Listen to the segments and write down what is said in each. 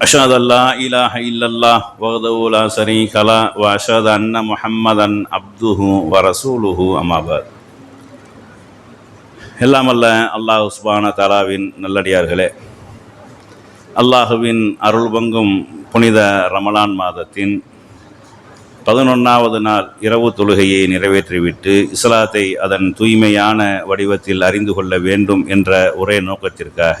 அஷாத் أن لا إله إلا சரி கலா لا شريك له وأشهد أن محمدا عبده ورسوله أما எல்லாம் அல்ல அல்லாஹ் உஸ்பான தலாவின் நல்லடியார்களே. அல்லாஹுவின் அருள் பங்கும் புனித ரமலான் மாதத்தின் பதினொன்றாவது நாள் இரவு தொழுகையை நிறைவேற்றிவிட்டு இஸ்லாத்தை அதன் தூய்மையான வடிவத்தில் அறிந்து கொள்ள வேண்டும் என்ற ஒரே நோக்கத்திற்காக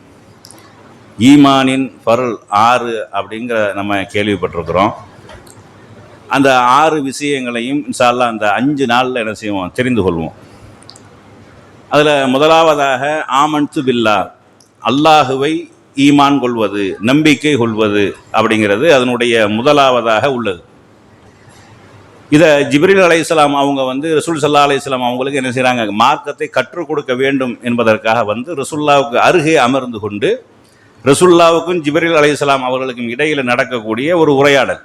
ஈமானின் பருள் ஆறு அப்படிங்கிற நம்ம கேள்விப்பட்டிருக்கிறோம். அந்த ஆறு விஷயங்களையும் இன்ஷால்லா அந்த அஞ்சு நாளில் என்ன செய்வோம்? தெரிந்து கொள்வோம். அதில் முதலாவதாக ஆமன்து பில்லா. அல்லாஹுவை ஈமான் கொள்வது நம்பிக்கை கொள்வது அப்படிங்கிறது அதனுடைய முதலாவதாக உள்ளது. இதை ஜிப்ரீல் அலைஹிஸ்ஸலாம் அவங்க வந்து ரசூல் சல்லா அலைஹிஸ்ஸலாம் அவங்களுக்கு என்ன செய்கிறாங்க மார்க்கத்தை கற்றுக் கொடுக்க வேண்டும் என்பதற்காக வந்து ரசுல்லாவுக்கு அருகே அமர்ந்து கொண்டு ரசுல்லாவுக்கும் ஜிப்ரில் அலையாம் அவர்களுக்கும் இடையில் நடக்கக்கூடிய ஒரு உரையாடல்.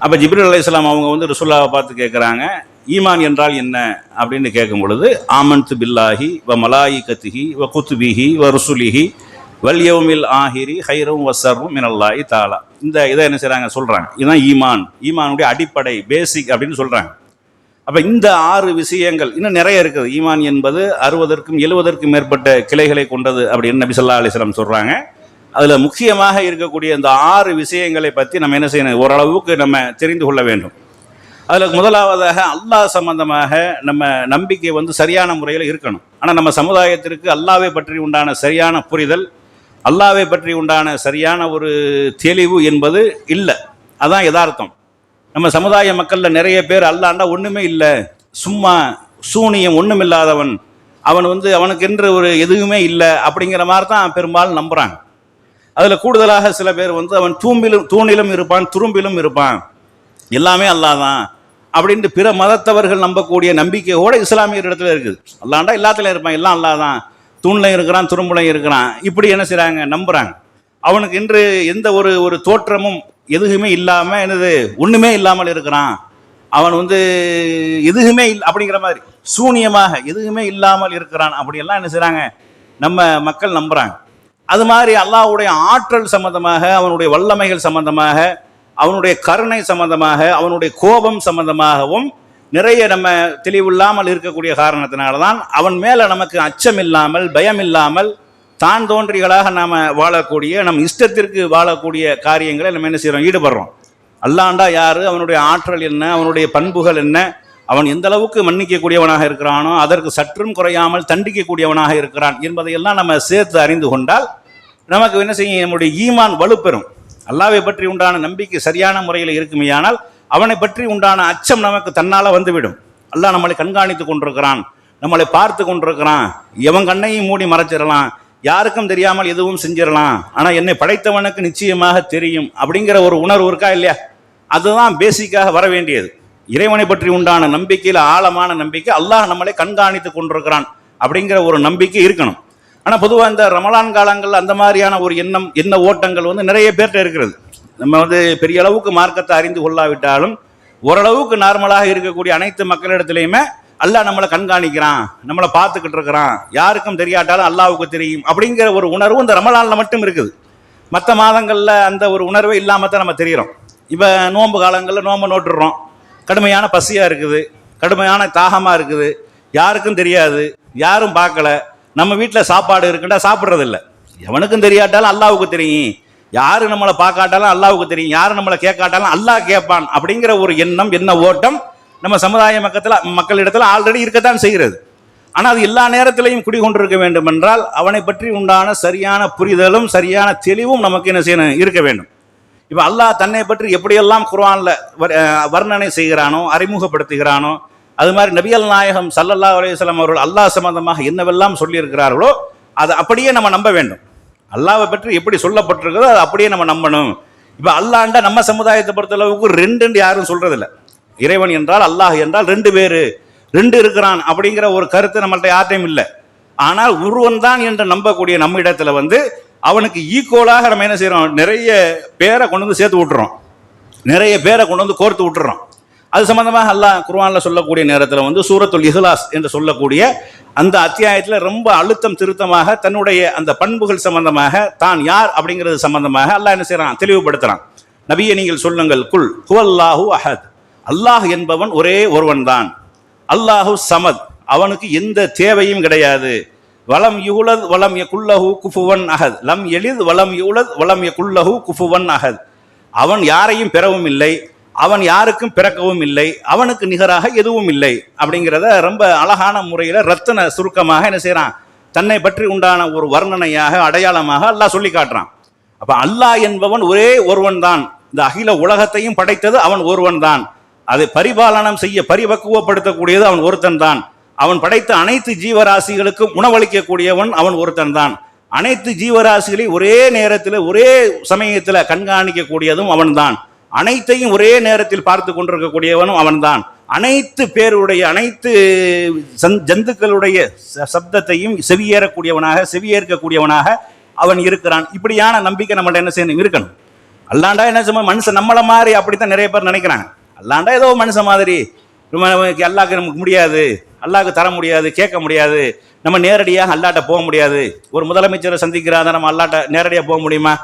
அப்போ ஜிப்ரில் அலையாம் அவங்க வந்து ரசுல்லாவை பார்த்து கேட்குறாங்க ஈமான் என்றால் என்ன? அப்படின்னு கேட்கும் பொழுது ஆமன்து பில்லாஹி வ மலாயி கத்திஹி வ குத்துபிஹி வ ருசுலிஹி வல்யவுமில் ஆஹிரி ஹைரும் வசரும் மினல்லாஹி தாலா. இந்த இதை என்ன செய்கிறாங்க சொல்கிறாங்க இதுதான் ஈமான். ஈமானுடைய அடிப்படை பேசிக் அப்படின்னு சொல்கிறாங்க அப்போ இந்த ஆறு விஷயங்கள் இன்னும் நிறைய இருக்குது. ஈமான் என்பது அறுபதற்கும் எழுபதற்கும் மேற்பட்ட கிளைகளை கொண்டது அப்படின்னு நபி சொல்லா அலிஸ்லாம் சொல்கிறாங்க அதில் முக்கியமாக இருக்கக்கூடிய இந்த ஆறு விஷயங்களை பற்றி நம்ம என்ன செய்யணும்? ஓரளவுக்கு நம்ம தெரிந்து கொள்ள வேண்டும். அதில் முதலாவதாக அல்லாஹ் சம்பந்தமாக நம்ம நம்பிக்கை வந்து சரியான முறையில் இருக்கணும். ஆனால் நம்ம சமுதாயத்திற்கு அல்லாவை பற்றி உண்டான சரியான புரிதல் அல்லாவை பற்றி உண்டான சரியான ஒரு தெளிவு என்பது இல்லை. அதான் யதார்த்தம். நம்ம சமுதாய மக்களில் நிறைய பேர் அல்லாண்டா ஒன்றுமே இல்லை. சும்மா சூனியம் ஒன்றுமில்லாதவன் அவன் வந்து அவனுக்கென்று ஒரு எதுவுமே இல்லை அப்படிங்கிற மாதிரி தான் பெரும்பாலும் நம்புகிறாங்க அதில் கூடுதலாக சில பேர் வந்து அவன் தூம்பிலும் தூணிலும் இருப்பான் துரும்பிலும் இருப்பான். எல்லாமே அல்லாதான் அப்படின்ட்டு பிற மதத்தவர்கள் நம்பக்கூடிய நம்பிக்கையோடு இஸ்லாமியர் இடத்துல இருக்குது. அல்லாண்டா எல்லாத்துலையும் இருப்பான் எல்லாம் அல்லாஹ் தான். தூண்லையும் இருக்கிறான் துரும்புலையும் இருக்கிறான். இப்படி என்ன செய்கிறாங்க நம்புகிறாங்க அவனுக்கு இன்று எந்த ஒரு ஒரு தோற்றமும் எதுவுமே இல்லாமல் என்னது ஒன்றுமே இல்லாமல் இருக்கிறான். அவன் வந்து எதுவுமே இல் அப்படிங்கிற மாதிரி சூனியமாக எதுவுமே இல்லாமல் இருக்கிறான். அப்படியெல்லாம் என்ன செய்கிறாங்க நம்ம மக்கள் நம்புகிறாங்க அது மாதிரி அல்லாஹ்வுடைய ஆற்றல் சம்பந்தமாக அவனுடைய வல்லமைகள் சம்பந்தமாக அவனுடைய கருணை சம்பந்தமாக அவனுடைய கோபம் சம்பந்தமாகவும் நிறைய நம்ம தெளிவில்லாமல் இருக்கக்கூடிய காரணத்தினால தான் அவன் மேலே நமக்கு அச்சம் இல்லாமல் பயம் இல்லாமல் தான் தோன்றிகளாக நாம் வாழக்கூடிய நம் இஷ்டத்திற்கு வாழக்கூடிய காரியங்களை நம்ம என்ன செய்கிறோம் ஈடுபடுறோம். அல்லாண்டா யார்? அவனுடைய ஆற்றல் என்ன? அவனுடைய பண்புகள் என்ன? அவன் எந்த அளவுக்கு மன்னிக்கக்கூடியவனாக இருக்கிறானோ அதற்கு சற்றும் குறையாமல் தண்டிக்கக்கூடியவனாக இருக்கிறான் என்பதையெல்லாம் நம்ம சேர்த்து அறிந்து கொண்டால் நமக்கு என்ன செய்யும்? நம்முடைய ஈமான் வலுப்பெறும். அல்லாவை பற்றி உண்டான நம்பிக்கை சரியான முறையில் இருக்குமேயானால் அவனை பற்றி உண்டான அச்சம் நமக்கு தன்னால் வந்துவிடும். அல்லாஹ் நம்மளை கண்காணித்து கொண்டிருக்கிறான். நம்மளை பார்த்து கொண்டிருக்கிறான். எவன் கண்ணையும் மூடி மறைச்சிடலாம். யாருக்கும் தெரியாமல் எதுவும் செஞ்சிடலாம். ஆனால் என்னை படைத்தவனுக்கு நிச்சயமாக தெரியும். அப்படிங்கிற ஒரு உணர்வு இருக்கா இல்லையா? அதுதான் பேசிக்காக வர வேண்டியது. இறைவனை பற்றி உண்டான நம்பிக்கையில் ஆழமான நம்பிக்கை அல்லாஹ் நம்மளை கண்காணித்து கொண்டிருக்கிறான் அப்படிங்கிற ஒரு நம்பிக்கை இருக்கணும். ஆனால் பொதுவாக இந்த ரமலான் காலங்களில் அந்த மாதிரியான ஒரு எண்ணம் எண்ண ஓட்டங்கள் வந்து நிறைய பேர்கிட்ட இருக்கிறது. நம்ம வந்து பெரிய அளவுக்கு மார்க்கத்தை அறிந்து கொள்ளாவிட்டாலும் ஓரளவுக்கு நார்மலாக இருக்கக்கூடிய அனைத்து மக்களிடத்துலையுமே அல்லாஹ் நம்மளை கண்காணிக்கிறான் நம்மளை பார்த்துக்கிட்டு இருக்கிறான். யாருக்கும் தெரியாட்டாலும் அல்லாவுக்கு தெரியும் அப்படிங்கிற ஒரு உணர்வு இந்த ரமலானில் மட்டும் இருக்குது. மற்ற மாதங்களில் அந்த ஒரு உணர்வே இல்லாமல் தான் நம்ம தெரிகிறோம் இப்போ நோன்பு காலங்களில் நோன்பு நோட்டுடுறோம் கடுமையான பசியாக இருக்குது கடுமையான தாகமாக இருக்குது. யாருக்கும் தெரியாது யாரும் பார்க்கல. நம்ம வீட்டில் சாப்பாடு இருக்குண்டா சாப்பிட்றதில்ல. எவனுக்கும் தெரியாட்டாலும் அல்லாவுக்கு தெரியும். யாரு நம்மளை பார்க்காட்டாலும் அல்லாவுக்கு தெரியும். யாரு நம்மளை கேட்காட்டாலும் அல்லாஹ் கேட்பான் அப்படிங்கிற ஒரு எண்ணம் என்ன ஓட்டம் நம்ம சமுதாய மக்கத்தில் மக்களிடத்தில் ஆல்ரெடி இருக்கத்தான் செய்கிறது. ஆனால் அது எல்லா நேரத்திலையும் குடிகொண்டிருக்க வேண்டும் என்றால் அவனை பற்றி உண்டான சரியான புரிதலும் சரியான தெளிவும் நமக்கு என்ன செய்யணும் இருக்க வேண்டும். இப்போ அல்லாஹ் தன்னை பற்றி எப்படியெல்லாம் குர்வானில் வர்- வர்ணனை செய்கிறானோ அறிமுகப்படுத்துகிறானோ அது மாதிரி நபியல் நாயகம் சல்லல்லா அலையம் அவர்கள் அல்லாஹ் சம்பந்தமாக என்னவெல்லாம் சொல்லியிருக்கிறார்களோ அதை அப்படியே நம்ம நம்ப வேண்டும். அல்லாவை பற்றி எப்படி சொல்லப்பட்டிருக்கிறதோ அதை அப்படியே நம்ம நம்பணும். இப்போ அல்லாண்ட நம்ம சமுதாயத்தை பொறுத்தளவுக்கு ரெண்டுன்னு யாரும் சொல்றதில்ல. இறைவன் என்றால் அல்லாஹ் என்றால் ரெண்டு பேர். ரெண்டு இருக்கிறான் அப்படிங்கிற ஒரு கருத்து நம்மள்ட்ட யார்ட்டையும் இல்லை. ஆனால் ஒருவன் தான் என்று நம்பக்கூடிய நம்ம இடத்துல வந்து அவனுக்கு ஈக்குவலாக நம்ம என்ன செய்கிறோம் நிறைய பேரை கொண்டு வந்து சேர்த்து விட்டுறோம். நிறைய பேரை கொண்டு வந்து கோர்த்து விட்டுறோம். அது சம்பந்தமாக அல்லாஹ் குர்வானில் சொல்லக்கூடிய நேரத்தில் வந்து சூரத்துல் இஹ்லாஸ் என்று சொல்லக்கூடிய அந்த அத்தியாயத்தில் ரொம்ப அழுத்தம் திருத்தமாக தன்னுடைய அந்த பண்புகள் சம்பந்தமாக தான் யார் அப்படிங்கிறது சம்பந்தமாக அல்லாஹ் என்ன செய்கிறான் தெளிவுபடுத்துகிறான் நபியை நீங்கள் சொல்லுங்கள். குல் குவல்லாஹூ அஹத். அல்லாஹ் என்பவன் ஒரே ஒருவன் தான் அல்லாஹு சமத். அவனுக்கு எந்த தேவையும் கிடையாது. வளம் யூலத் வளம் குல்லஹு குஃபுவன் அகத் லம் எளித் வளம் யூலத் வளம் குல்லஹு குஃபுவன் அஹத். அவன் யாரையும் பெறவும் இல்லை. அவன் யாருக்கும் பிறக்கவும் இல்லை. அவனுக்கு நிகராக எதுவும் இல்லை. அப்படிங்கிறத ரொம்ப அழகான முறையில் ரத்தன சுருக்கமாக என்ன செய்கிறான் தன்னை பற்றி உண்டான ஒரு வர்ணனையாக அடையாளமாக அல்லாஹ் சொல்லி காட்டுறான். அப்போ அல்லாஹ் என்பவன் ஒரே ஒருவன் தான் இந்த அகில உலகத்தையும் படைத்தது அவன் ஒருவன் தான் அதை பரிபாலனம் செய்ய பரிபக்குவப்படுத்தக்கூடியது அவன் ஒருத்தன் தான். அவன் படைத்த அனைத்து ஜீவராசிகளுக்கும் உணவளிக்கக்கூடியவன் அவன் ஒருத்தன் தான். அனைத்து ஜீவராசிகளையும் ஒரே நேரத்தில் ஒரே சமயத்தில் கண்காணிக்கக்கூடியதும் அவன்தான் அனைத்தையும் ஒரே நேரத்தில் பார்த்து கொண்டிருக்கக்கூடியவனும் அவன்தான் அனைத்து பேருடைய அனைத்து சந் ஜந்துக்களுடைய ச- சப்தத்தையும் செவியேறக்கூடியவனாக செவியேற்கக்கூடியவனாக அவன் இருக்கிறான். இப்படியான நம்பிக்கை நம்மள்ட்ட என்ன செய்யணும்? இருக்கணும். அல்லாண்டா என்ன செய்ய மனுஷன் நம்மளை மாதிரி அப்படித்தான் நிறைய பேர் நினைக்கிறாங்க. அல்லாண்டா ஏதோ மனுஷன் மாதிரி. அல்லாக்கு நமக்கு முடியாது. அல்லாக்கு தர முடியாது கேட்க முடியாது. நம்ம நேரடியாக அல்லாட்ட போக முடியாது. ஒரு முதலமைச்சரை சந்திக்கிறாங்க நம்ம அல்லாட்ட நேரடியாக போக முடியுமா?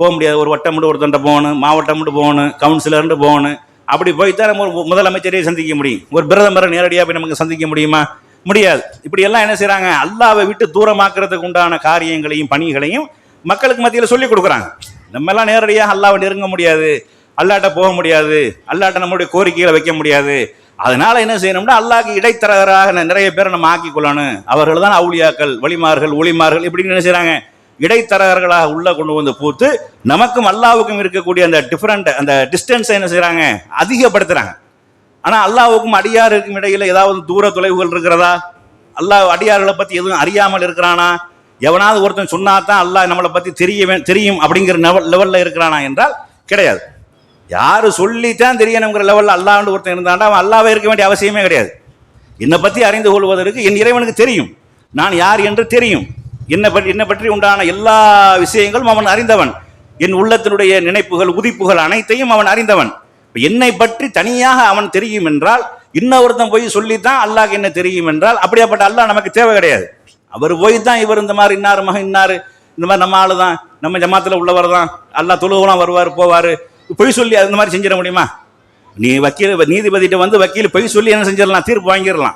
போக முடியாது. ஒரு வட்டம் மட்டும் ஒருத்தன்ட்ட போகணும் மாவட்டம் மட்டும் போகணும் கவுன்சிலர்னு போகணும். அப்படி போய் தான் நம்ம ஒரு முதலமைச்சரையே சந்திக்க முடியும். ஒரு பிரதமரை நேரடியாக போய் நமக்கு சந்திக்க முடியுமா? முடியாது. இப்படி எல்லாம் என்ன செய்கிறாங்க அல்லாவை விட்டு தூரமாக்குறதுக்கு உண்டான காரியங்களையும் பணிகளையும் மக்களுக்கு மத்தியில் சொல்லி கொடுக்குறாங்க. நம்மெல்லாம் நேரடியாக அல்லாவை நெருங்க முடியாது. அல்லாட்ட போக முடியாது. அல்லாட்ட நம்மளுடைய கோரிக்கைகளை வைக்க முடியாது. அதனால என்ன செய்யணும்னா அல்லாஹ்க்கு இடைத்தரகராக நிறைய பேரை நம்ம ஆக்கி கொள்ளணும் அவர்கள் தான் அவுளியாக்கள் வழிமார்கள் ஒளிமார்கள் இப்படின்னு என்ன செய்கிறாங்க இடைத்தரகர்களாக உள்ள கொண்டு வந்து பூத்து நமக்கும் அல்லாவுக்கும் இருக்கக்கூடிய அந்த டிஃப்ரெண்ட் அந்த டிஸ்டன்ஸை என்ன செய்கிறாங்க அதிகப்படுத்துறாங்க. ஆனா அல்லாவுக்கும் அடியாருக்கும் இடையில ஏதாவது தூர தொலைவுகள் இருக்கிறதா? அல்லாஹ் அடியார்களை பத்தி எதுவும் அறியாமல் இருக்கிறானா? எவனாவது ஒருத்தன் சொன்னா தான் அல்லாஹ் நம்மளை பத்தி தெரியவே தெரியும் அப்படிங்கிற லெவல்ல இருக்கிறானா என்றால் கிடையாது. யார் சொல்லித்தான் தெரியணுங்கிற லெவலில் அல்லாண்டு ஒருத்தன் இருந்தாண்டா அவன் அல்லாவே இருக்க வேண்டிய அவசியமே கிடையாது. என்னை பற்றி அறிந்து கொள்வதற்கு என் இறைவனுக்கு தெரியும். நான் யார் என்று தெரியும். என்னை பற்றி என்னை பற்றி உண்டான எல்லா விஷயங்களும் அவன் அறிந்தவன். என் உள்ளத்தினுடைய நினைப்புகள் உதிப்புகள் அனைத்தையும் அவன் அறிந்தவன். என்னை பற்றி தனியாக அவன் தெரியும் என்றால் இன்னொருத்தன் போய் சொல்லித்தான் அல்லாஹ் என்ன தெரியும் என்றால் அப்படியாப்பட்ட அல்லாஹ் நமக்கு தேவை கிடையாது. அவர் போய் தான் இவர் இந்த மாதிரி இன்னார் மகன் இன்னார் இந்த மாதிரி நம்ம ஆளு தான் நம்ம ஜமாத்தில் உள்ளவர் தான் அல்லாஹ் தொழுவலாம் வருவார் போவார். பொய் சொல்லி அந்த மாதிரி செஞ்சிட முடியுமா? நீ வக்கீல் நீதிபதிகிட்ட வந்து வக்கீல் பொய் சொல்லி என்ன செஞ்சிடலாம்? தீர்ப்பு வாங்கிடலாம்.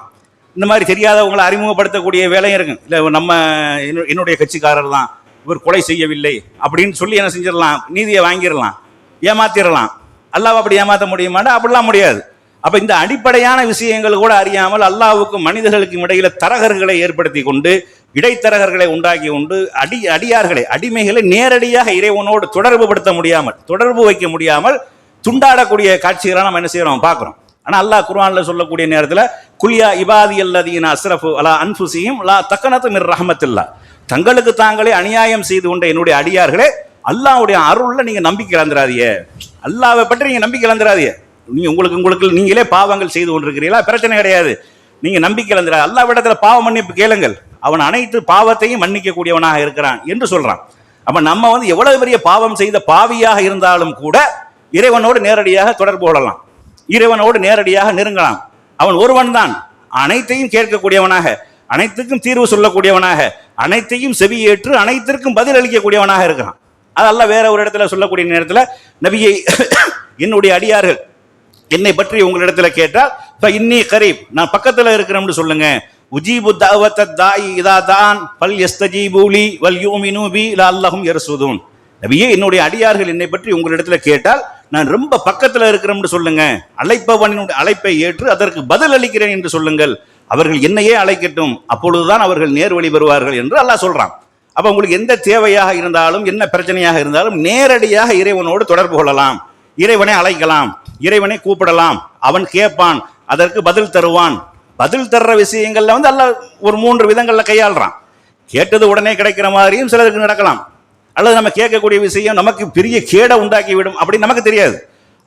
இந்த மாதிரி தெரியாதவங்களை அறிமுகப்படுத்தக்கூடிய வேலையும் இருக்கு. இல்லை நம்ம என்னு- என்னுடைய கட்சிக்காரர் தான். இவர் கொலை செய்யவில்லை. அப்படின்னு சொல்லி என்ன செஞ்சிடலாம்? நீதியை வாங்கிடலாம். ஏமாத்திடலாம். அல்லாஹ் அப்படி ஏமாற்ற முடியுமாடா? அப்படிலாம் முடியாது. அப்போ இந்த அடிப்படையான விஷயங்கள் கூட அறியாமல் அல்லாவுக்கும் மனிதர்களுக்கும் இடையில தரகர்களை ஏற்படுத்தி கொண்டு இடைத்தரகர்களை உண்டாக்கி கொண்டு அடி அடியார்களை அடிமைகளை நேரடியாக இறைவனோடு தொடர்பு படுத்த முடியாமல் தொடர்பு வைக்க முடியாமல் துண்டாடக்கூடிய காட்சிகளை நம்ம என்ன செய்யறோம் பார்க்குறோம். ஆனால் அல்லாஹ் குர்ஆனில் சொல்லக்கூடிய நேரத்தில் குல்யா இபாதி அல்லதீன் அஸ்ரஃபு அலா அன்ஃபுசியும் லா தக்கனத்து மிர் ரஹமத்தில்லா. தங்களுக்கு தாங்களே அநியாயம் செய்து கொண்ட என்னுடைய அடியார்களே அல்லாவுடைய அருளில் நீங்கள் நம்பிக்கை இழந்துடாதீங்க அல்லாவை பற்றி நீங்கள் நம்பிக்கை இழந்துடாதீங்க நீங்கள் உங்களுக்கு உங்களுக்கு நீங்களே பாவங்கள் செய்து கொண்டிருக்கிறீங்களா பிரச்சனை கிடையாது. நீங்கள் நம்பிக்கை இழந்துடா அல்லாவிடத்துல பாவ மன்னிப்பு கேளுங்கள். அவன் அனைத்து பாவத்தையும் மன்னிக்கக்கூடியவனாக இருக்கிறான் என்று சொல்றான். அப்ப நம்ம வந்து எவ்வளவு பெரிய பாவம் செய்த பாவியாக இருந்தாலும் கூட இறைவனோடு நேரடியாக தொடர்பு கொள்ளலாம். இறைவனோடு நேரடியாக நெருங்கலாம். அவன் ஒருவன் தான் அனைத்தையும் கேட்கக்கூடியவனாக அனைத்துக்கும் தீர்வு சொல்லக்கூடியவனாக அனைத்தையும் செவியேற்று அனைத்திற்கும் பதில் அளிக்கக்கூடியவனாக இருக்கிறான். அதெல்லாம் வேற ஒரு இடத்துல சொல்லக்கூடிய நேரத்தில் நபியை என்னுடைய அடியார்கள் என்னை பற்றி உங்களிடத்துல கேட்டால் இப்போ இன்னி கரீப் நான் பக்கத்தில் இருக்கிறேன்னு சொல்லுங்க. உஜீபு தாவத்த தாய் இதா தான் பல் எஸ்தஜீபூலி வல் யூமினு பி லா அல்லாஹும் எரசுதூன் நபியே என்னுடைய அடியார்கள் என்னை பற்றி உங்களிடத்துல கேட்டால் நான் ரொம்ப பக்கத்தில் இருக்கிறோம்னு சொல்லுங்க. அழைப்பவனினுடைய அழைப்பை ஏற்று அதற்கு பதில் அளிக்கிறேன் என்று சொல்லுங்கள். அவர்கள் என்னையே அழைக்கட்டும். அப்பொழுதுதான் அவர்கள் நேர்வழி வருவார்கள் என்று அல்லாஹ் சொல்றான். அப்போ உங்களுக்கு எந்த தேவையாக இருந்தாலும் என்ன பிரச்சனையாக இருந்தாலும் நேரடியாக இறைவனோடு தொடர்பு கொள்ளலாம். இறைவனை அழைக்கலாம். இறைவனை கூப்பிடலாம். அவன் கேட்பான். அதற்கு பதில் தருவான். பதில் தர்ற விஷயங்களில் வந்து அல்ல ஒரு மூன்று விதங்களில் கையாளுறான். கேட்டது உடனே கிடைக்கிற மாதிரியும் சிலருக்கு நடக்கலாம். அல்லது நம்ம கேட்கக்கூடிய விஷயம் நமக்கு பெரிய கேடை உண்டாக்கி விடும் அப்படின்னு நமக்கு தெரியாது.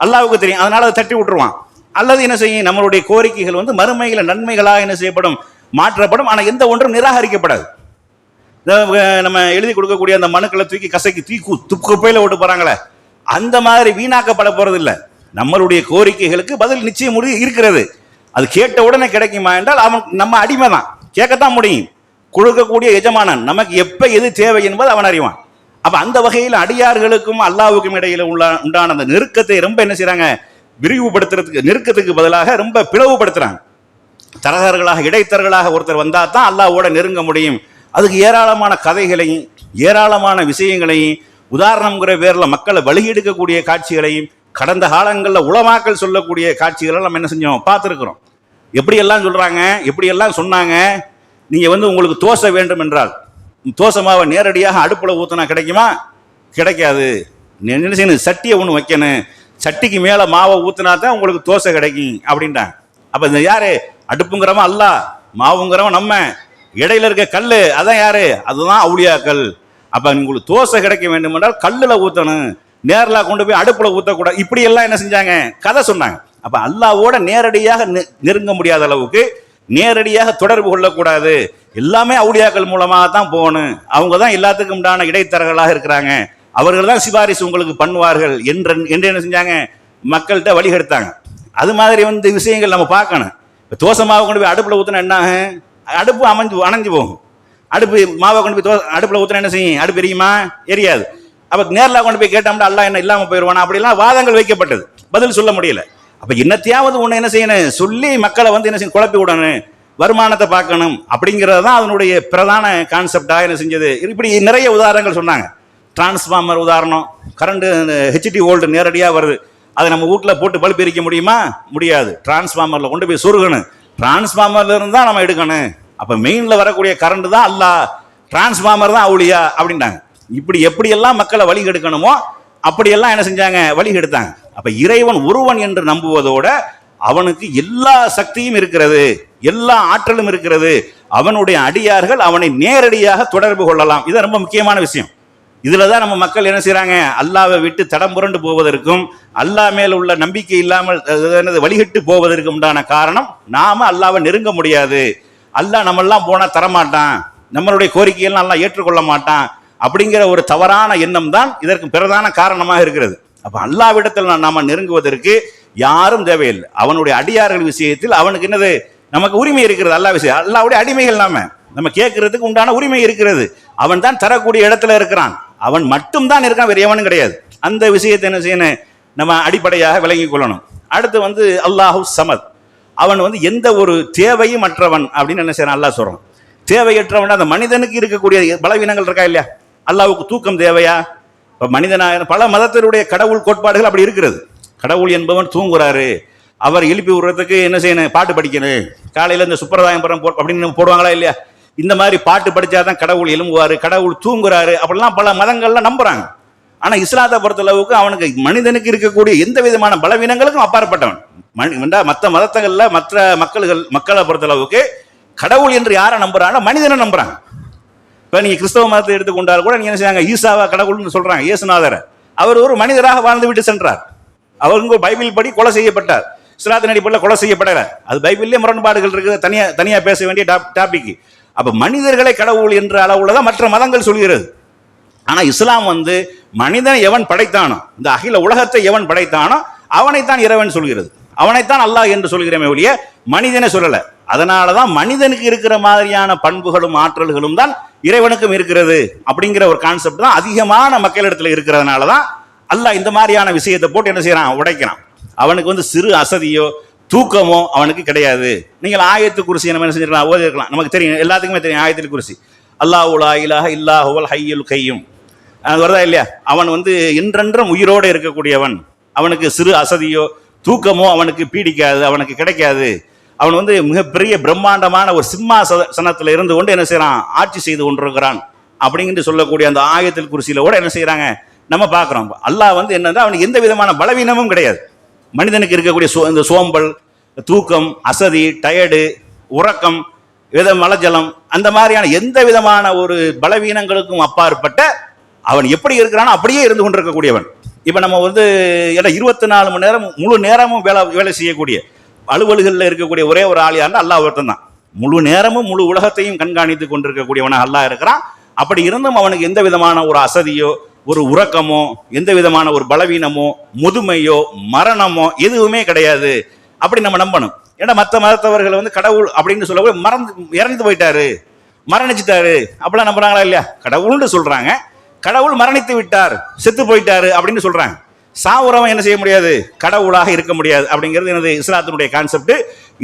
அல்லாவுக்கு தெரியும். அதனால் அதை தட்டி விட்டுருவான். அல்லது என்ன செய்யும்? நம்மளுடைய கோரிக்கைகள் வந்து மறுமையில் நன்மைகளாக என்ன செய்யப்படும்? மாற்றப்படும். ஆனால் எந்த ஒன்றும் நிராகரிக்கப்படாது. நம்ம எழுதி கொடுக்கக்கூடிய அந்த மனுக்களை தூக்கி கசக்கி தூக்கி துப்பு குப்பையில ஓட்டு போகிறாங்களே அந்த மாதிரி வீணாக்கப்பட போகிறது இல்லை நம்மளுடைய கோரிக்கைகளுக்கு பதில் நிச்சயம் முடிவு இருக்கிறது. அது கேட்ட உடனே கிடைக்குமா என்றால் அவன் நம்ம அடிமை தான் கேட்கத்தான் முடியும். கொடுக்கக்கூடிய எஜமானன் நமக்கு எப்போ எது தேவை என்பது அவன் அறிவான். அப்போ அந்த வகையில் அடியார்களுக்கும் அல்லாவுக்கும் இடையில உள்ள உண்டான அந்த நெருக்கத்தை ரொம்ப என்ன செய்கிறாங்க விரிவுபடுத்துறதுக்கு நெருக்கத்துக்கு பதிலாக ரொம்ப பிளவுபடுத்துகிறாங்க தரகர்களாக இடைத்தரகர்களாக ஒருத்தர் வந்தால் தான் அல்லாவோட நெருங்க முடியும். அதுக்கு ஏராளமான கதைகளையும் ஏராளமான விஷயங்களையும் உதாரணம்ங்கிற பேரில் மக்களை வழியெடுக்கக்கூடிய காட்சிகளையும் கடந்த காலங்களில் உளமாக்கல் சொல்லக்கூடிய காட்சிகளை நம்ம என்ன செஞ்சோம்? பார்த்துருக்குறோம். எப்படியெல்லாம் சொல்கிறாங்க எப்படியெல்லாம் சொன்னாங்க? நீங்கள் வந்து உங்களுக்கு தோசை வேண்டும் என்றால் தோசை மாவை நேரடியாக அடுப்பில் ஊற்றினா கிடைக்குமா? கிடைக்காது. நீ என்ன செய்யணும்? சட்டியை ஒன்று வைக்கணும். சட்டிக்கு மேலே மாவை ஊற்றினா தான் உங்களுக்கு தோசை கிடைக்கும் அப்படின்ட்டாங்க. அப்போ இந்த யார்? அடுப்புங்கிறவன் அல்ல மாவுங்கிறவன் நம்ம. இடையில இருக்க கல் அதான் யாரு? அதுதான் அவுளியாக்கல். அப்போ உங்களுக்கு தோசை கிடைக்க வேண்டும் என்றால் கல்லில் ஊற்றணும் நேரில் கொண்டு போய் அடுப்பில் ஊற்றக்கூடாது இப்படி எல்லாம் என்ன செஞ்சாங்க? கதை சொன்னாங்க. அப்போ அல்லாவோட நேரடியாக நெ- நெருங்க முடியாத அளவுக்கு நேரடியாக தொடர்பு கொள்ளக்கூடாது. எல்லாமே அவுடியாக்கள் மூலமாக தான் போகணும். அவங்க தான் எல்லாத்துக்கும் உண்டான இடைத்தரகர்களாக இருக்கிறாங்க. அவர்கள் தான் சிபாரிசு உங்களுக்கு பண்ணுவார்கள் என்று என்று என்ன செஞ்சாங்க? மக்கள்கிட்ட வழிகெடுத்தாங்க அது மாதிரி வந்து விஷயங்கள் நம்ம பார்க்கணும். இப்போ தோசை மாவை கொண்டு போய் அடுப்பில் ஊற்றினா என்ன அடுப்பு அமைஞ்சு அணைஞ்சு போகும். அடுப்பு மாவை கொண்டு போய் தோ அடுப்பில் ஊற்றினா என்ன செய்யும்? அடுப்பு எரியுமா? எரியாது. அப்போ நேரில் கொண்டு போய் கேட்டோம்னா அல்லா என்ன இல்லாமல் போயிடுவானா அப்படிலாம் வாதங்கள் வைக்கப்பட்டது. பதில் சொல்ல முடியல. அப்போ என்னத்தையாவது ஒன்று என்ன செய்யணும்? சொல்லி மக்களை வந்து என்ன செய்யணும்? குழப்பி விடணும். வருமானத்தை பார்க்கணும். அப்படிங்கிறது தான் அதனுடைய பிரதான கான்செப்டாக என்ன செஞ்சது? இப்படி நிறைய உதாரணங்கள் சொன்னாங்க. டிரான்ஸ்ஃபார்மர் உதாரணம். கரண்ட்டு ஹெச்டி ஓல்டு நேரடியாக வருது. அதை நம்ம வீட்டில் போட்டு பல்ப் எரிக்க முடியுமா? முடியாது. டிரான்ஸ்ஃபார்மரில் கொண்டு போய் சொருகணும். டிரான்ஸ்ஃபார்மர்ல இருந்து தான் நம்ம எடுக்கணும். அப்போ மெயினில் வரக்கூடிய கரண்ட் தான் அல்லா டிரான்ஸ்ஃபார்மர் தான் அவுளியா அப்படின்ட்டாங்க. இப்படி எப்படியெல்லாம் மக்களை வழி கெடுக்கணுமோ அப்படியெல்லாம் என்ன செஞ்சாங்க? வழி கெடுத்தாங்க. அப்போ இறைவன் ஒருவன் என்று நம்புவதோட அவனுக்கு எல்லா சக்தியும் இருக்கிறது எல்லா ஆற்றலும் இருக்கிறது. அவனுடைய அடியார்கள் அவனை நேரடியாக தொடர்பு கொள்ளலாம். இது ரொம்ப முக்கியமான விஷயம். இதுல தான் நம்ம மக்கள் என்ன செய்கிறாங்க அல்லாவை விட்டு தடம் புரண்டு போவதற்கும் அல்லாஹ் மேல் உள்ள நம்பிக்கை இல்லாமல் என்னது வழிகட்டு போவதற்கு உண்டான காரணம் நாம அல்லாவை நெருங்க முடியாது. அல்லாஹ் நம்மெல்லாம் போனா தரமாட்டான். நம்மளுடைய கோரிக்கையெல்லாம் நல்லா ஏற்றுக்கொள்ள மாட்டான். அப்படிங்கிற ஒரு தவறான எண்ணம் தான் இதற்கு பிரதான காரணமாக இருக்கிறது. அப்போ அல்லாவிடத்தில் நாம் நெருங்குவதற்கு யாரும் தேவையில்லை. அவனுடைய அடியார்கள் விஷயத்தில் அவனுக்கு என்னது? நமக்கு உரிமை இருக்கிறது அல்லா விஷயம். அல்லாவுடைய அடிமைகள் நாம. நம்ம கேட்கறதுக்கு உண்டான உரிமை இருக்கிறது. அவன் தான் தரக்கூடிய இடத்துல இருக்கிறான். அவன் மட்டும் தான் இருக்கான் வேறு எவனும் கிடையாது. அந்த விஷயத்தை என்ன செய்யணும்? நம்ம அடிப்படையாக விளங்கிக் கொள்ளணும். அடுத்து வந்து அல்லாஹு சமத். அவன் வந்து எந்த ஒரு தேவையும் அற்றவன் அப்படின்னு என்ன செய்யறான்? அல்லாஹ் சொல்றான். தேவையற்றவன் அந்த மனிதனுக்கு இருக்கக்கூடிய பலவீனங்கள் இருக்கா இல்லையா? அல்லாவுக்கு தூக்கம் தேவையா? இப்போ மனிதனாக பல மதத்தினுடைய கடவுள் கோட்பாடுகள் அப்படி இருக்கிறது. கடவுள் என்பவன் தூங்குறாரு. அவர் எழுப்பி விடுறதுக்கு என்ன செய்யணும்? பாட்டு படிக்கணும். காலையில் இந்த சுப்பிரதாயம் படம் போ அப்படின்னு போடுவாங்களா இல்லையா? இந்த மாதிரி பாட்டு படிச்சாதான் கடவுள் எழும்புவார் கடவுள் தூங்குறாரு அப்படிலாம் பல மதங்கள்லாம் நம்புகிறாங்க ஆனால் இஸ்லாத்தை பொறுத்தளவுக்கு அவனுக்கு மனிதனுக்கு இருக்கக்கூடிய எந்த விதமான பலவீனங்களுக்கும் அப்பாற்பட்டவன். மனி மற்ற மதத்தங்களில் மற்ற மக்கள்கள் மக்களை பொறுத்தளவுக்கு கடவுள் என்று யாரை நம்புறாங்களோ மனிதனை நம்புறாங்க. இப்போ நீங்கள் கிறிஸ்தவ மதத்தை எடுத்துக்கொண்டால் கூட நீங்கள் என்ன செய்யாங்க ஈசாவா கடவுள்னு சொல்கிறாங்க இயேசுநாதரை. அவர் ஒரு மனிதராக வாழ்ந்து விட்டு சென்றார். அவங்க பைபிள் படி கொலை செய்யப்பட்டார். இஸ்லாத்தின் அடிப்படையில் கொலை செய்யப்படலை அது பைபிள்லேயே முரண்பாடுகள் இருக்குது தனியாக தனியாக பேச வேண்டிய டாப் டாபிக் அப்போ மனிதர்களை கடவுள் என்ற அளவுல தான் மற்ற மதங்கள் சொல்கிறது. ஆனால் இஸ்லாம் வந்து மனிதனை எவன் படைத்தானோ இந்த அகில உலகத்தை எவன் படைத்தானோ அவனைத்தான் இறைவன் சொல்கிறது. அவனைத்தான் அல்லாஹ் என்று சொல்கிறேமே ஒழிய மனிதனை சொல்லலை. அதனால தான் மனிதனுக்கு இருக்கிற மாதிரியான பண்புகளும் ஆற்றல்களும் தான் இறைவனுக்கும் இருக்கிறது அப்படிங்கிற ஒரு கான்செப்ட் தான் அதிகமான மக்களிடத்தில் இருக்கிறதுனால தான் அல்லாஹ் இந்த மாதிரியான விஷயத்தை போட்டு என்ன செய்யறான்? உடைக்கிறான். அவனுக்கு வந்து சிறு அசதியோ தூக்கமோ அவனுக்கு கிடையாது. நீங்கள் ஆயத்து குருசி நம்ம என்ன செஞ்சிருக்கலாம் ஓதி இருக்கலாம் நமக்கு தெரியும். எல்லாத்துக்குமே தெரியும் ஆயத்தில் குருசி. அல்லாஹ் உலா இலாஹ இல்லாஹுவல் ஹையுல் கையும். அது வருதா இல்லையா? அவன் வந்து என்றென்றும் உயிரோடு இருக்கக்கூடியவன். அவனுக்கு சிறு அசதியோ தூக்கமோ அவனுக்கு பீடிக்காது அவனுக்கு கிடைக்காது. அவன் வந்து மிகப்பெரிய பிரம்மாண்டமான ஒரு சிம்மாசனத்தில் இருந்து கொண்டு என்ன செய்கிறான் ஆட்சி செய்து கொண்டிருக்கிறான். அப்படிங்கிட்டு சொல்லக்கூடிய அந்த ஆயத்தில் குருசியில கூட என்ன செய்கிறாங்க நம்ம பார்க்குறோம். அல்லாஹ் வந்து என்னன்னா அவனுக்கு எந்த விதமான பலவீனமும் கிடையாது. மனிதனுக்கு இருக்கக்கூடிய சோ- இந்த சோம்பல் தூக்கம் அசதி டயர்டு உறக்கம் வித மலஜலம் அந்த மாதிரியான எந்த விதமான ஒரு பலவீனங்களுக்கும் அப்பாற்பட்ட அவன் எப்படி இருக்கிறானோ அப்படியே இருந்து கொண்டிருக்கக்கூடியவன். இப்போ நம்ம வந்து ஏன்னா இருபத்தி நாலு மணி நேரம் முழு நேரமும் வேலை வேலை செய்யக்கூடிய அலுவல்களில் இருக்கக்கூடிய ஒரே ஒரு ஆள் யாருன்னா அல்லாஹ் ஒருத்தன் தான் முழு நேரமும் முழு உலகத்தையும் கண்காணித்து கொண்டிருக்கக்கூடியவனாக அல்லாஹ் இருக்கிறான். அப்படி இருந்தும் அவனுக்கு எந்த விதமான ஒரு அசதியோ ஒரு உறக்கமோ எந்த விதமான ஒரு பலவீனமோ முதுமையோ மரணமோ எதுவுமே கிடையாது. அப்படி நம்ம நம்பணும். ஏன்னா மற்ற மதத்தவர்கள் வந்து கடவுள் அப்படின்னு சொல்லக்கூடிய மறந்து இறந்து போயிட்டாரு. மரணிச்சிட்டாரு. அப்படிலாம் நம்புறாங்களா இல்லையா? கடவுள்னு சொல்றாங்க. கடவுள் மரணித்து விட்டார். செத்து போயிட்டாரு அப்படின்னு சொல்றாங்க. சாவுறவன் என்ன செய்ய முடியாது? கடவுளாக இருக்க முடியாது. அப்படிங்கிறது எனது இஸ்லாத்தினுடைய கான்செப்ட்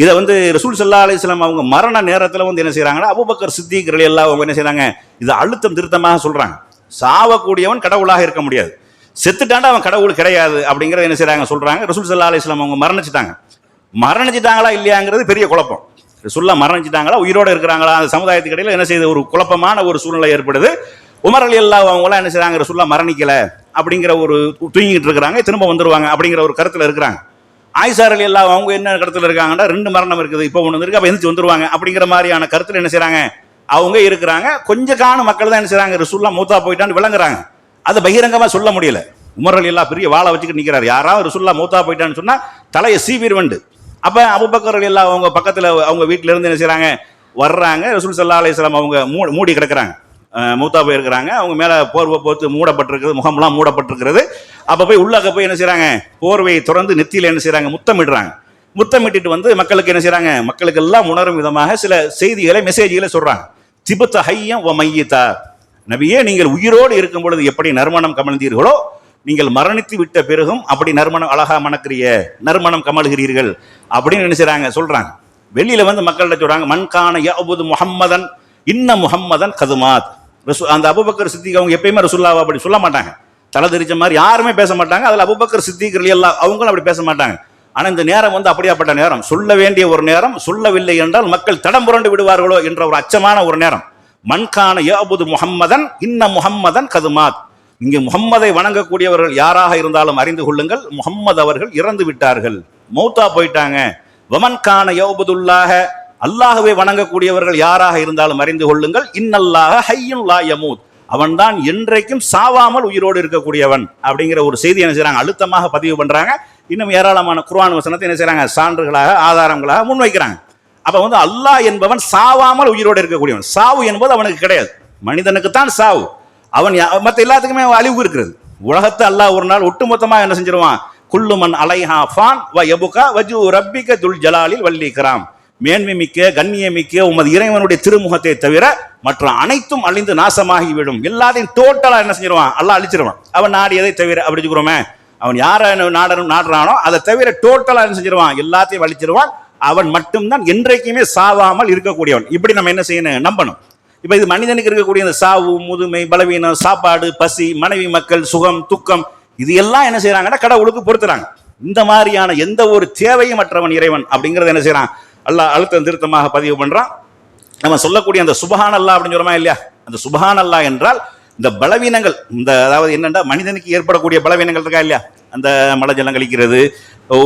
இதை வந்து ரசூல் சல்லா அலிஸ்லாம் அவங்க மரண நேரத்தில் வந்து என்ன செய்கிறாங்கன்னா அபுபக்கர் சித்திக் எல்லாம் அவங்க என்ன செய்கிறாங்க இதை அழுத்தம் திருத்தமாக சொல்கிறாங்க சாவக்கூடியவன் கடவுளாக இருக்க முடியாது. செத்துட்டாண்டா அவன் கடவுள் கிடையாது அப்படிங்கிறத என்ன செய்கிறாங்க சொல்கிறாங்க ரசூல் சல்லா அலிஸ்லாம் அவங்க மரணிச்சிட்டாங்க. மரணிச்சிட்டாங்களா இல்லையாங்கிறது பெரிய குழப்பம். ரசூல்லா மரணிச்சிட்டாங்களா? உயிரோடு இருக்கிறாங்களா? அந்த சமுதாயத்துக்கு இடையில் என்ன செய்யுது ஒரு குழப்பமான ஒரு சூழ்நிலை ஏற்படுது. உமர் அலி அல்லா அவங்களாம் என்ன செய்கிறாங்க ரசூல்லா மரணிக்கலை. அப்படிங்கிற ஒரு தூங்கிட்டு இருக்கிறாங்க திரும்ப வந்துடுவாங்க அப்படிங்கிற ஒரு கருத்தில் இருக்கிறாங்க. ஆயிஷார் எல்லாம் அவங்க என்ன கருத்தில் இருக்காங்கன்னா ரெண்டு மரணம் இருக்குது இப்போ ஒன்று இருக்கு அப்போ எந்திரிச்சு வந்துருவாங்க அப்படிங்கிற மாதிரியான கருத்தில் என்ன செய்கிறாங்க அவங்க இருக்கிறாங்க கொஞ்சம் காண மக்கள் தான் என்ன செய்கிறாங்க ரசூல்லா மூத்தா போயிட்டான்னு விளங்குறாங்க. அதை பகிரங்கமாக சொல்ல முடியல. உமரல் எல்லாம் பெரிய வாழை வச்சுக்கிட்டு நிற்கிறார் யாராவது ரசூல்லா மூத்தா போயிட்டான்னு சொன்னால் தலையை சீவிடுவண்டு அப்போ அபுபக்கர் அலி அல்லா அவங்க பக்கத்தில் அவங்க வீட்டிலேருந்து என்ன செய்கிறாங்க வர்றாங்க ரசூல் சல்லா அலிஸ்லாம் அவங்க மூ- மூடி கிடக்குறாங்க. மூத்தா போயிருக்கிறாங்க. அவங்க மேலே போர்வை போர்த்து மூடப்பட்டிருக்கிறது முகம்லாம் மூடப்பட்டிருக்கிறது. அப்போ போய் உள்ளாக போய் என்ன செய்கிறாங்க போர்வையை திறந்து நெத்தியில் என்ன செய்கிறாங்க முத்தமிடுறாங்க. முத்தமிட்டுட்டு வந்து மக்களுக்கு என்ன செய்கிறாங்க மக்களுக்கு எல்லாம் உணரும் விதமாக சில செய்திகளை மெசேஜ்களை சொல்கிறாங்க திபுத்த ஹையம் ஒ மையத்தா. நபியே நீங்கள் உயிரோடு இருக்கும் பொழுது எப்படி நறுமணம் கமழ்ந்தீர்களோ நீங்கள் மரணித்து விட்ட பிறகும் அப்படி நறுமணம் அழகா மணக்கிறிய நறுமணம் கமழ்கிறீர்கள் அப்படின்னு என்ன செய்கிறாங்க சொல்கிறாங்க வெளியில் வந்து மக்கள்கிட்ட சொல்கிறாங்க மண்கான யஅபுது முஹம்மதன் இன்ன முகம்மதன் கதுமாத். ரசூ அந்த அபுபக்கர் சித்திக் அவங்க எப்பயுமே ரசூல்லாவை அப்படி சொல்ல மாட்டாங்க. தலை தெரிச்ச மாதிரி யாருமே பேச மாட்டாங்க. அதில் அபுபக்கர் சித்திக் எல்லாம் அவங்களும் அப்படி பேச மாட்டாங்க. ஆனால் இந்த நேரம் வந்து அப்படியாப்பட்ட நேரம். சொல்ல வேண்டிய ஒரு நேரம் சொல்லவில்லை என்றால் மக்கள் தடம் புரண்டு விடுவார்களோ என்ற ஒரு அச்சமான ஒரு நேரம். மண்கான ஏபுது முஹம்மதன் இன்ன முஹம்மதன் கதுமாத். இங்கே முகம்மதை வணங்கக்கூடியவர்கள் யாராக இருந்தாலும் அறிந்து கொள்ளுங்கள். முகம்மது அவர்கள் இறந்து விட்டார்கள். மௌத்தா போயிட்டாங்க. வமன்கான யௌபதுல்லாக அல்லாகவே வணங்கக்கூடியவர்கள் யாராக இருந்தாலும் அறிந்து கொள்ளுங்கள். இன்னல்லாக ஹையின் லா யமூத். அவன்தான் என்றைக்கும் சாவாமல் உயிரோடு இருக்கக்கூடியவன் அப்படிங்கிற ஒரு செய்தி என்ன செய்கிறாங்க அழுத்தமாக பதிவு பண்றாங்க. இன்னும் ஏராளமான குர்வான் வசனத்தை என்ன செய்கிறாங்க சான்றுகளாக ஆதாரங்களாக முன்வைக்கிறாங்க. அப்ப வந்து அல்லாஹ் என்பவன் சாவாமல் உயிரோடு இருக்கக்கூடியவன். சாவு என்பது அவனுக்கு கிடையாது. மனிதனுக்கு தான் சாவு. அவன் யா- எல்லாத்துக்குமே அழிவு இருக்கிறது. உலகத்தை அல்லாஹ் ஒரு நாள் ஒட்டுமொத்தமாக என்ன செஞ்சிருவான்? குல்லுமன் அலைஹா ஃபான் வ எபுகா வஜு ரப்பிக துல் ஜலாலில் வல்லிக்கிறாம் மேன்மை மிக்க கண்ணிய மிக்க உமது இறைவனுடைய திருமுகத்தை தவிர மற்ற அனைத்தும் அழிந்து நாசமாகிவிடும். எல்லாத்தையும் டோட்டலாக என்ன செஞ்சிருவான்? எல்லாம் அழிச்சிருவான். அவன் நாடியதை தவிர அப்படி வச்சுக்கிறோமே அவன் யாரை நாடனும் நாடுறானோ அதை தவிர டோட்டலாக என்ன செஞ்சிருவான்? எல்லாத்தையும் அழிச்சிருவான். அவன் மட்டும்தான் என்றைக்குமே சாவாமல் இருக்கக்கூடியவன். இப்படி நம்ம என்ன செய்யணும்? நம்பணும். இப்போ இது மனிதனுக்கு இருக்கக்கூடிய இந்த சாவு முதுமை பலவீனம் சாப்பாடு பசி மனைவி மக்கள் சுகம் துக்கம். இது எல்லாம் என்ன செய்யறாங்கன்னா கடவுளுக்கு பொறுத்துறாங்க இந்த மாதிரியான எந்த ஒரு தேவையும் மற்றவன் இறைவன் அப்படிங்கிறத என்ன செய்யறான் அல்லாஹ் அழுத்தம் திருத்தமாக பதிவு பண்றான். நம்ம சொல்லக்கூடிய அந்த சுபஹான் அல்லாஹ் அப்படின்னு சொல்றோமா இல்லையா? அந்த சுபஹான் அல்லாஹ் என்றால் இந்த பலவீனங்கள் இந்த அதாவது என்னென்னா மனிதனுக்கு ஏற்படக்கூடிய பலவீனங்கள் இருக்கா இல்லையா? அந்த மழை ஜலம் கழிக்கிறது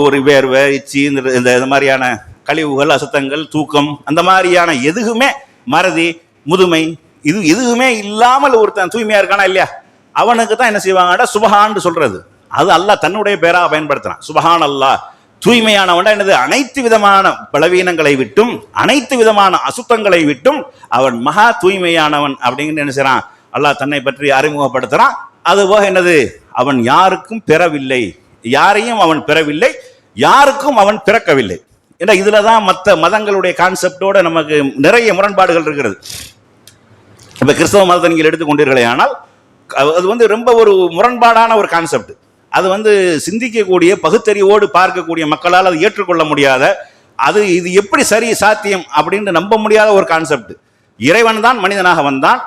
ஒரு வேர்வை இச்சி இந்த இந்த மாதிரியான கழிவுகள் அசுத்தங்கள் தூக்கம் அந்த மாதிரியான எதுவுமே மறதி முதுமை இது எதுவுமே இல்லாமல் ஒருத்தன் தூய்மையாக இருக்கானா இல்லையா? அவனுக்கு தான் என்ன செய்வாங்கடா சுபஹான்னு சொல்கிறது அது அல்லாஹ் தன்னுடைய பேராக பயன்படுத்துகிறான் சுபஹான் அல்லாஹ் தூய்மையானவன் என்னது? அனைத்து விதமான பலவீனங்களை விட்டும் அனைத்து விதமான அசுத்தங்களை விட்டும் அவன் மகா தூய்மையானவன் அப்படிங்கிற என்ன அல்லாஹ் தன்னை பற்றி அறிமுகப்படுத்துறான். அதுபோக என்னது? அவன் யாருக்கும் பெறவில்லை. யாரையும் அவன் பெறவில்லை. யாருக்கும் அவன் பிறக்கவில்லை. ஏன்னா இதுல தான் மற்ற மதங்களுடைய கான்செப்டோட நமக்கு நிறைய முரண்பாடுகள் இருக்கிறது. இப்ப கிறிஸ்தவ மதத்தை நீங்கள் எடுத்துக்கொண்டீர்களே ஆனால் அது அது வந்து ரொம்ப ஒரு முரண்பாடான ஒரு கான்செப்ட். அது வந்து சிந்திக்கக்கூடிய பகுத்தறிவோடு பார்க்கக்கூடிய மக்களால் அது ஏற்றுக்கொள்ள முடியாத அது இது எப்படி சரி சாத்தியம் அப்படின்னு நம்ப முடியாத ஒரு கான்செப்ட் இறைவன் தான் மனிதனாக வந்தான்.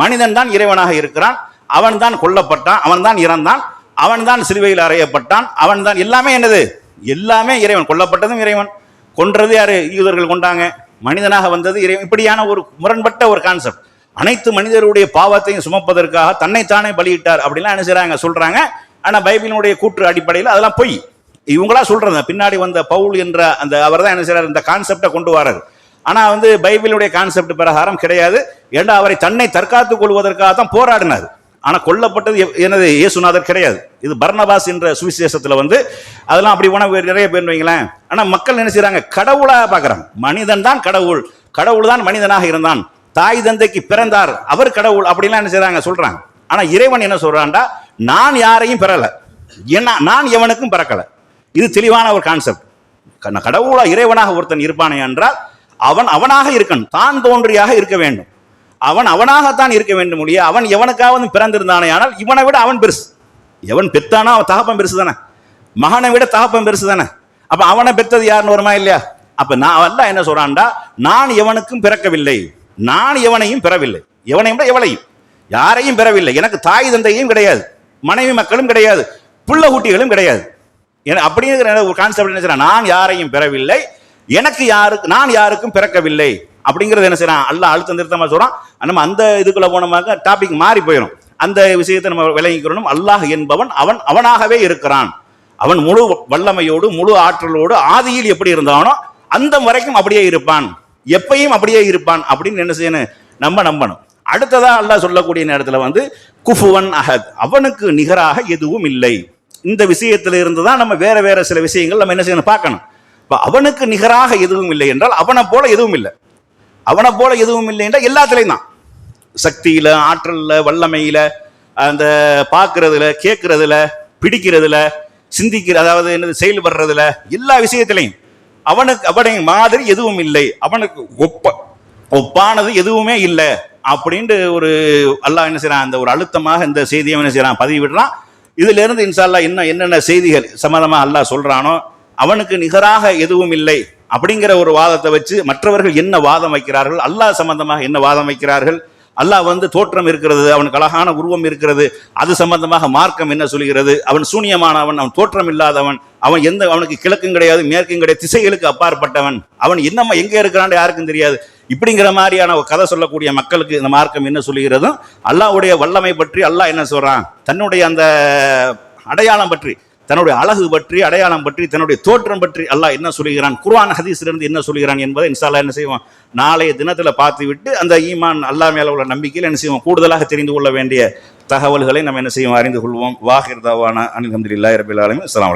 மனிதன் தான் இறைவனாக இருக்கிறான். அவன் தான் கொல்லப்பட்டான். அவன் தான் இறந்தான். அவன் தான் சிலுவையில் அறையப்பட்டான். அவன் தான் எல்லாமே என்னது? எல்லாமே இறைவன். கொல்லப்பட்டதும் இறைவன். கொன்றது யாரு? யூதர்கள் கொண்டாங்க. மனிதனாக வந்தது இறைவன். இப்படியான ஒரு முரண்பட்ட ஒரு கான்செப்ட் அனைத்து மனிதருடைய பாவத்தையும் சுமப்பதற்காக தன்னைத்தானே பலியிட்டார் அப்படின்லாம் என்ன செய்றாங்க? சொல்றாங்க. ஆனால் பைபிளினுடைய கூற்று அடிப்படையில் அதெல்லாம் பொய். இவங்களா சொல்றது பின்னாடி வந்த பவுல் என்ற அந்த அவர் தான் என்ன செய்கிறார் இந்த கான்செப்டை கொண்டு வராரு. ஆனால் வந்து பைபிளுடைய கான்செப்ட் பிரகாரம் கிடையாது. ஏன்னா அவரை தன்னை தற்காத்துக் கொள்வதற்காக தான் போராடினார். ஆனால் கொல்லப்பட்டது எனது இயேசுநாதர் கிடையாது. இது பர்ணபாஸ் என்ற சுவிசேஷத்தில் வந்து அதெல்லாம் அப்படி உணவு நிறைய பேர் வைங்களேன். ஆனால் மக்கள் என்ன செய்கிறாங்க கடவுளாக பார்க்குறாங்க மனிதன் தான் கடவுள். கடவுள் தான் மனிதனாக இருந்தான். தாய் தந்தைக்கு பிறந்தார். அவர் கடவுள். அப்படிலாம் என்ன செய்கிறாங்க சொல்கிறாங்க ஆனா இறைவன் என்ன சொல்றான்டா? நான் யாரையும் பெறல. என்ன நான் எவனுக்கும் பிறக்கல. இது தெளிவான ஒரு கான்செப்ட் கடவுளா இறைவனாக ஒருத்தன் இருப்பானே என்றால் அவன் அவனாக இருக்கணும். தான் தோன்றியாக இருக்க வேண்டும். அவன் அவனாகத்தான் இருக்க வேண்டும் ஒழிய அவன் எவனுக்காவது பிறந்திருந்தானே ஆனால் இவனை விட அவன் பெருசு. எவன் பெத்தானோ அவன் தகப்பன் பெருசு தானே. மகனை விட தகப்பன் பெருசு தானே. அப்ப அவனை பெத்தது யாருன்னு வருமா இல்லையா? அப்ப நான் அல்ல என்ன சொல்றான்டா? நான் எவனுக்கும் பிறக்கவில்லை. நான் எவனையும் பெறவில்லை. எவனையும் விட எவளையும். யாரையும் பெறவில்லை. எனக்கு தாய் தந்தையும் கிடையாது. மனைவி மக்களும் கிடையாது. புள்ள குட்டிகளும் கிடையாது. என- அப்படிங்கிற ஒரு கான்செப்ட் என்ன செய்யறான் நான் யாரையும் பெறவில்லை. எனக்கு யாருக்கு நான் யாருக்கும் பிறக்கவில்லை. அப்படிங்கிறது என்ன செய்யறான் அல்லாஹ் அழுத்தம் திருத்தமா சொல்றான். நம்ம அந்த இதுக்குள்ள போனோமாக்க டாபிக் மாறி போயிடும் அந்த விஷயத்தை நம்ம விளங்கிக்கிறோம். அல்லாஹ் என்பவன் அவன் அவனாகவே இருக்கிறான். அவன் முழு வல்லமையோடு முழு ஆற்றலோடு ஆதியில் எப்படி இருந்தானோ அந்த வரைக்கும் அப்படியே இருப்பான். எப்பையும் அப்படியே இருப்பான் அப்படின்னு என்ன செய்யணும்? நம்ம நம்பணும். அடுத்ததாக அல்லாஹ் சொல்லக்கூடிய நேரத்தில் வந்து குஃபுவன் அஹத். அவனுக்கு நிகராக எதுவும் இல்லை. இந்த விஷயத்தில் இருந்து தான் நம்ம வேற வேற சில விஷயங்கள் நம்ம என்ன செய்யணும் பார்க்கணும். இப்போ அவனுக்கு நிகராக எதுவும் இல்லை என்றால் அவனை போல எதுவும் இல்லை. அவனை போல எதுவும் இல்லை என்றால் எல்லாத்துலேயும் தான். சக்தியில் ஆற்றலில் வல்லமையில் அந்த பார்க்கறதுல கேட்கறதுல பிடிக்கிறதுல சிந்திக்கிற அதாவது என்னது செயல்படுறதுல எல்லா விஷயத்திலையும் அவனுக்கு அவனை மாதிரி எதுவும் இல்லை. அவனுக்கு ஒப்ப ஒப்பானது எதுவுமே இல்லை. அப்படின்ட்டு ஒரு அல்லாஹ் என்ன செய்யறான் அந்த ஒரு அழுத்தமாக இந்த செய்தியை என்ன செய்றான்? பதிவிடுறான். இதுல இருந்து இன்ஷா அல்லாஹ் இன்னும் என்னென்ன செய்திகள் சம்மந்தமா அல்லாஹ் சொல்றானோ அவனுக்கு நிகராக எதுவும் இல்லை அப்படிங்கிற ஒரு வாதத்தை வச்சு மற்றவர்கள் என்ன வாதம் வைக்கிறார்கள் அல்லாஹ் சம்பந்தமாக என்ன வாதம் வைக்கிறார்கள் அல்லாஹ் வந்து தோற்றம் இருக்கிறது அவனுக்கு அழகான உருவம் இருக்கிறது அது சம்பந்தமாக மார்க்கம் என்ன சொல்கிறது அவன் சூனியமானவன் அவன் தோற்றம் இல்லாதவன் அவன் எந்த அவனுக்கு கிழக்கும் கிடையாது மேற்கும் கிடையாது திசைகளுக்கு அப்பாற்பட்டவன் அவன் என்னம்மா எங்கே இருக்கிறான்னு யாருக்கும் தெரியாது. இப்படிங்கிற மாதிரியான ஒரு கதை சொல்லக்கூடிய மக்களுக்கு இந்த மார்க்கம் என்ன சொல்லுகிறதும் அல்லாஹ்வுடைய வல்லமை பற்றி அல்லாஹ் என்ன சொல்கிறான் தன்னுடைய அந்த அடையாளம் பற்றி தன்னுடைய அழகு பற்றி அடையாளம் பற்றி தன்னுடைய தோற்றம் பற்றி அல்லாஹ் என்ன சொல்லுகிறான்? குர்ஆன் ஹதீஸிலிருந்து என்ன சொல்கிறான் என்பதை இன்சாலா என்ன செய்வோம்? நாளைய தினத்தில் பார்த்து விட்டு அந்த ஈமான் அல்லாஹ் மேலே உள்ள நம்பிக்கையில் என்ன செய்வோம்? கூடுதலாக தெரிந்து கொள்ள வேண்டிய தகவல்களை நம்ம என்ன செய்வோம்? அறிந்து கொள்வோம். வாஹிர் தவானா. அனில் அஹமதுல்லாஹி ரபில் ஆலமீன். அஸ்ஸலாமு